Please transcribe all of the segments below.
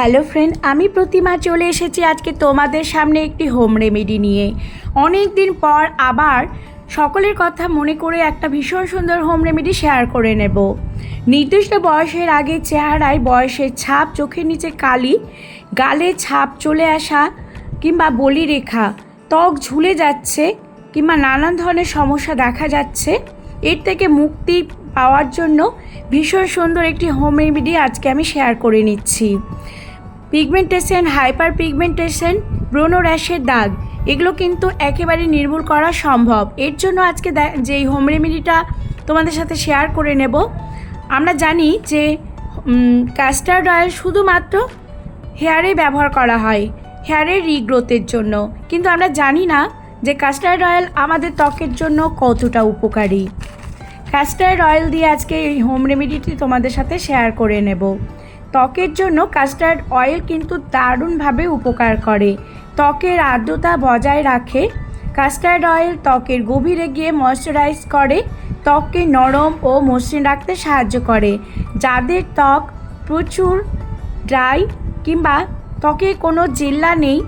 Hello friend, আমি প্রতিমা চলে এসেছি আজকে তোমাদের সামনে একটি হোম রেমেডি নিয়ে। অনেক দিন পর আবার সকলের কথা মনে করে একটা ভীষণ সুন্দর হোম রেমেডি শেয়ার করে নেব। নির্দিষ্ট বয়সের আগে চেহারায় বয়সের ছাপ, চোখের নিচে কালি, গালে ছাপ চলে আসা কিংবা বলি রেখা, ত্বক ঝুলে যাচ্ছে কিংবা নানান ধরনের সমস্যা দেখা যাচ্ছে, এর থেকে মুক্তি পাওয়ার জন্য ভীষণ সুন্দর একটি হোম রেমেডি আজকে আমি শেয়ার করে নিচ্ছি। পিগমেন্টেশন হাইপার পিগমেন্টেশন ব্রোনো র্যাশের দাগ, এগুলো কিন্তু একেবারে নির্মূল করা সম্ভব। এর জন্য আজকে যেই হোম রেমেডিটা তোমাদের সাথে শেয়ার করে নেব, আমরা জানি যে কাস্টার্ড অয়েল শুধুমাত্র হেয়ারে ব্যবহার করা হয় হেয়ারের রিগ্রোথের জন্য। কিন্তু আমরা জানি না যে কাস্টার্ড অয়েল আমাদের ত্বকের জন্য কতটা উপকারী। কাস্টার্ড অয়েল দিয়ে আজকে এই হোম রেমেডিটি তোমাদের সাথে শেয়ার করে নেব। ত্বকের জন্য কাস্টার্ড অয়েল কিন্তু দারুণভাবে উপকার করে। ত্বকের আর্দ্রতা বজায় রাখে। কাস্টার্ড অয়েল ত্বকের গভীরে গিয়ে ময়শ্চারাইজ করে, ত্বককে নরম ও মসৃণ রাখতে সাহায্য করে। যাদের ত্বক প্রচুর ড্রাই কিংবা ত্বকে কোনো জেল্লা নেই,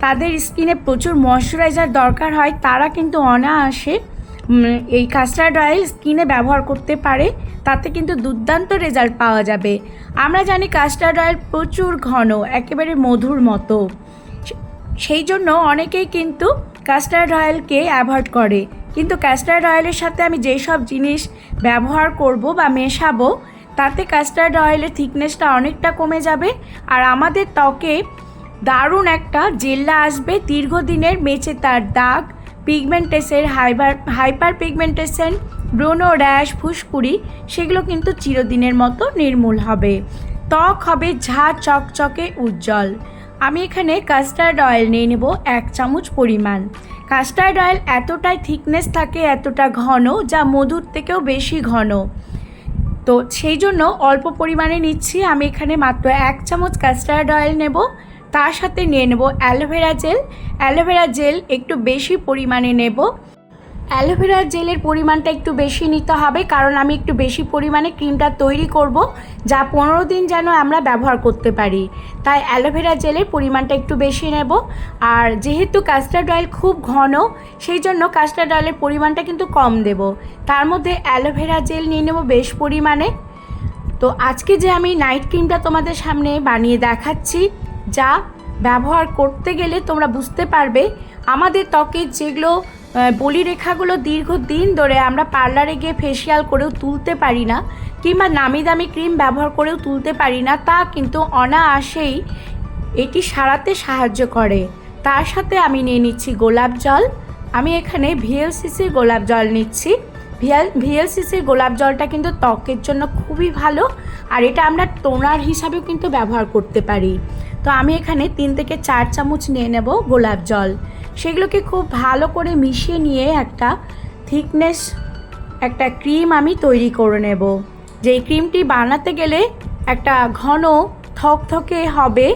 তাদের স্কিনে প্রচুর ময়শ্চারাইজার দরকার হয়, তারা কিন্তু অনায়াসে এই কাস্টার্ড অয়েল স্কিনে ব্যবহার করতে পারে, তাতে কিন্তু দুর্দান্ত রেজাল্ট পাওয়া যাবে। আমরা জানি কাস্টার্ড অয়েল প্রচুর ঘন, একেবারে মধুর মতো। সেই জন্য অনেকেই কিন্তু কাস্টার্ড অয়েলকে অ্যাভয়েড করে। কিন্তু কাস্টার্ড অয়েলের সাথে আমি যেই সব জিনিস ব্যবহার করব বা মেশাবো, তাতে কাস্টার্ড অয়েলের থিকনেসটা অনেকটা কমে যাবে। আর আমাদের ত্বকে দারুণ একটা জেল্লা আসবে, দীর্ঘদিনের মেচে তার দাগ পিগমেন্টেসের হাইবার হাইপার পিগমেন্টেশন ব্রোনো র্যাশ, ফুসকুড়ি, সেগুলো কিন্তু চিরদিনের মতো নির্মূল হবে। ত্বক হবে ঝা চকচকে উজ্জ্বল। আমি এখানে কাস্টার্ড অয়েল নিয়ে নেব এক চামচ পরিমাণ। কাস্টার্ড অয়েল এতটাই থিকনেস থাকে, এতটা ঘন, যা মধুর থেকেও বেশি ঘন। তো সেই জন্য অল্প পরিমাণে নিচ্ছি। আমি এখানে মাত্র এক চামচ কাস্টার্ড অয়েল নেব। তার সাথে নিয়ে নেব অ্যালোভেরা জেল। অ্যালোভেরা জেল একটু বেশি পরিমাণে নেব। অ্যালোভেরা জেলের পরিমাণটা একটু বেশি নিতে হবে, কারণ আমি একটু বেশি পরিমাণে ক্রিমটা তৈরি করব, যা পনেরো দিন যেন আমরা ব্যবহার করতে পারি। তাই অ্যালোভেরা জেলের পরিমাণটা একটু বেশি নেব। আর যেহেতু কাস্টার্ড অয়েল খুব ঘন, সেই জন্য কাস্টার্ড অয়েলের পরিমাণটা কিন্তু কম দেব। তার মধ্যে অ্যালোভেরা জেল নিয়ে নেব বেশ পরিমাণে। তো আজকে যে আমি নাইট ক্রিমটা তোমাদের সামনে বানিয়ে দেখাচ্ছি যা ব্যবহার করতে গেলে তোমরা বুঝতে পারবে আমাদের ত্বকের যেগুলো বলিরেখাগুলো দীর্ঘদিন ধরে আমরা পার্লারে গিয়ে ফেসিয়াল করেও তুলতে পারি না কিংবা নামি দামি ক্রিম ব্যবহার করেও তুলতে পারি না, তা কিন্তু অনায়াসেই এটি সারাতে সাহায্য করে। তার সাথে আমি নিয়ে নিচ্ছি গোলাপ জল। আমি এখানে ভিএলসিসির গোলাপ জল নিচ্ছি। ভিএল, ভিএলসিসির গোলাপ জলটা কিন্তু ত্বকের জন্য খুবই ভালো, আর এটা আমরা টোনার হিসাবেও কিন্তু ব্যবহার করতে পারি। তো আমি এখানে তিন থেকে চার চামচ নিয়ে নেব গোলাপ জল। সেগুলোকে খুব ভালো করে মিশিয়ে নিয়ে একটা থিকনেস, একটা ক্রিম আমি তৈরি করে নেব। যেই ক্রিমটি বানাতে গেলে একটা ঘন থকথকে হবে,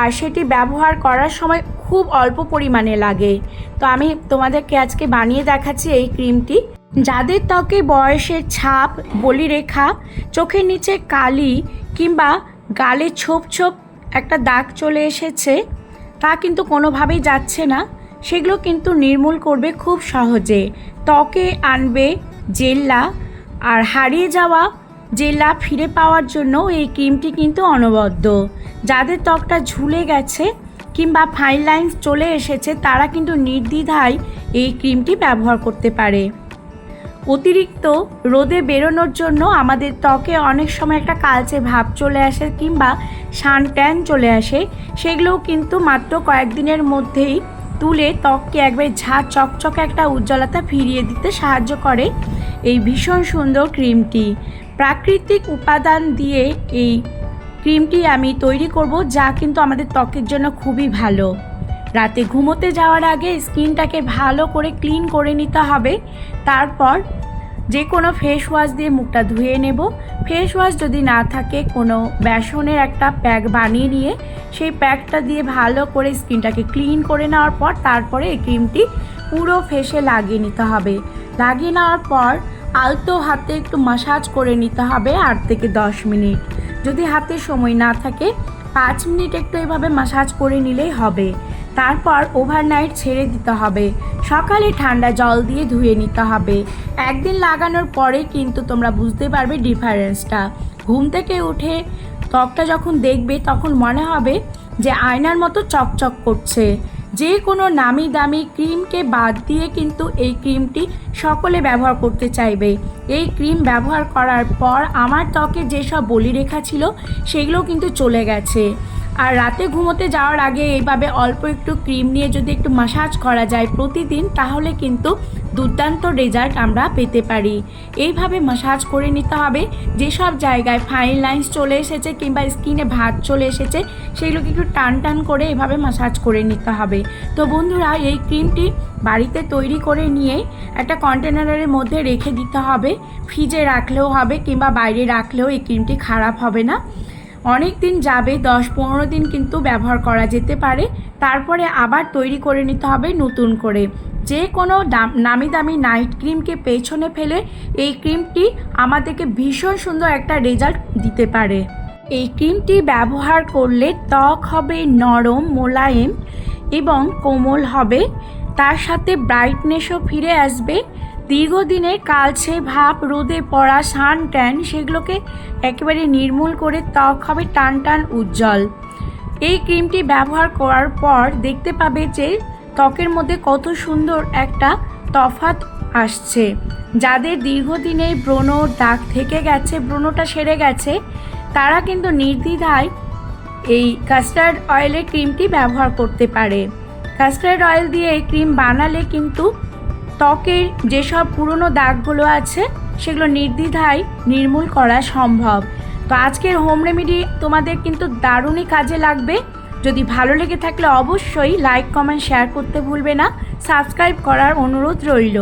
আর সেটি ব্যবহার করার সময় খুব অল্প পরিমাণে লাগে। তো আমি তোমাদেরকে আজকে বানিয়ে দেখাচ্ছি এই ক্রিমটি। যাদের ত্বকে বয়সের ছাপ, বলিরেখা, চোখের নিচে কালি কিংবা গালে ছোপ ছোপ একটা দাগ চলে এসেছে, তা কিন্তু কোনোভাবেই যাচ্ছে না। সেগুলো কিন্তু নির্মূল করবে খুব সহজে। ত্বকে আনবে জেল্লা আর হারিয়ে যাওয়া জেল্লা ফিরে পাওয়ার জন্য এই ক্রিমটি কিন্তু অনবদ্য। যাদের ত্বকটা ঝুলে গেছে কিংবা ফাইন লাইন্স চলে এসেছে, তারা কিন্তু নির্দ্বিধায় এই ক্রিমটি ব্যবহার করতে পারে। অতিরিক্ত রোদে বেরোনোর জন্য আমাদের ত্বকে অনেক সময় একটা কালচে ভাব চলে আসে কিংবা সান ট্যান চলে আসে। সেগুলোও কিন্তু মাত্র কয়েকদিনের মধ্যেই তুলে ত্বককে একবার ঝা চকচকে একটা উজ্জ্বলতা ফিরিয়ে দিতে সাহায্য করে এই ভীষণ সুন্দর ক্রিমটি। প্রাকৃতিক উপাদান দিয়ে এই ক্রিমটি আমি তৈরি করব যা কিন্তু আমাদের ত্বকের জন্য খুবই ভালো। রাতে ঘুমোতে যাওয়ার আগে স্কিনটাকে ভালো করে ক্লিন করে নিতে হবে। তারপর যে কোনো ফেস ওয়াশ দিয়ে মুখটা ধুয়ে নেব। ফেস ওয়াশ যদি না থাকে, কোনো বেসনের একটা প্যাক বানিয়ে নিয়ে, সেই প্যাকটা দিয়ে ভালো করে স্কিনটাকে ক্লিন করে নেওয়ার পর, তারপরে এই ক্রিমটি পুরো ফেসে লাগিয়ে নিতে হবে। লাগিয়ে নেওয়ার পর, আলতো হাতে একটু মাসাজ করে নিতে হবে আট থেকে দশ মিনিট। যদি হাতে সময় না থাকে, পাঁচ মিনিট একটু এভাবে মাসাজ করে নিলেই হবে। তারপর ওভারনাইট ছেড়ে দিতে হবে। সকালে ঠান্ডা জল দিয়ে ধুয়ে নিতে হবে। একদিন লাগানোর পরে কিন্তু তোমরা বুঝতে পারবে ডিফারেন্সটা। ঘুম থেকে উঠে ত্বকটা যখন দেখবে, তখন মনে হবে যে আয়নার মতো চকচক করছে। যে কোনো নামি দামি ক্রিমকে বাদ দিয়ে কিন্তু এই ক্রিমটি সকলে ব্যবহার করতে চাইবে। এই ক্রিম ব্যবহার করার পর আমার ত্বকে যেসব বলিরেখা ছিল সেগুলো কিন্তু চলে গেছে। আর রাতে ঘুমোতে যাওয়ার আগে এইভাবে অল্প একটু ক্রিম নিয়ে যদি একটু মাসাজ করা যায় প্রতিদিন, তাহলে কিন্তু দুর্দান্ত রেজাল্ট আমরা পেতে পারি। এইভাবে মাসাজ করে নিতে হবে। যেসব জায়গায় ফাইন লাইন্স চলে এসেছে কিংবা স্কিনে ভাত চলে এসেছে, সেগুলোকে একটু টান টান করে এভাবে মাসাজ করে নিতে হবে। তো বন্ধুরা, এই ক্রিমটি বাড়িতে তৈরি করে নিয়ে একটা কন্টেনারের মধ্যে রেখে দিতে হবে। ফ্রিজে রাখলেও হবে কিংবা বাইরে রাখলেও এই ক্রিমটি খারাপ হবে না। অনেক দিন যাবে, দশ পনেরো দিন কিন্তু ব্যবহার করা যেতে পারে। তারপরে আবার তৈরি করে নিতে হবে নতুন করে। যে কোনো দাম, নামি দামি নাইট ক্রিমকে পেছনে ফেলে এই ক্রিমটি আমাদেরকে ভীষণ সুন্দর একটা রেজাল্ট দিতে পারে। এই ক্রিমটি ব্যবহার করলে ত্বক হবে নরম, মোলায়েম এবং কোমল হবে। তার সাথে ব্রাইটনেসও ফিরে আসবে। দীর্ঘদিনের কালছে ভাব রোদে পড়া সান ট্যান, সেগুলোকে একেবারে নির্মূল করে ত্বক হবে টান টান উজ্জ্বল। এই ক্রিমটি ব্যবহার করার পর দেখতে পাবে যে ত্বকের মধ্যে কত সুন্দর একটা তফাত আসছে। যাদের দীর্ঘদিনের ব্রণ দাগ থেকে গেছে, ব্রণটা সেরে গেছে, তারা কিন্তু নির্দ্বিধায় এই কাস্টার্ড অয়েলের ক্রিমটি ব্যবহার করতে পারে। কাস্টার্ড অয়েল দিয়ে এই ক্রিম বানালে কিন্তু ত্বকের যেসব পুরনো দাগগুলো আছে, সেগুলো নির্দ্বিধায় নির্মূল করা সম্ভব। তো আজকের হোম রেমেডি তোমাদের কিন্তু দারুণই কাজে লাগবে। যদি ভালো লেগে থাকলে অবশ্যই লাইক, কমেন্ট, শেয়ার করতে ভুলবে না। সাবস্ক্রাইব করার অনুরোধ রইল।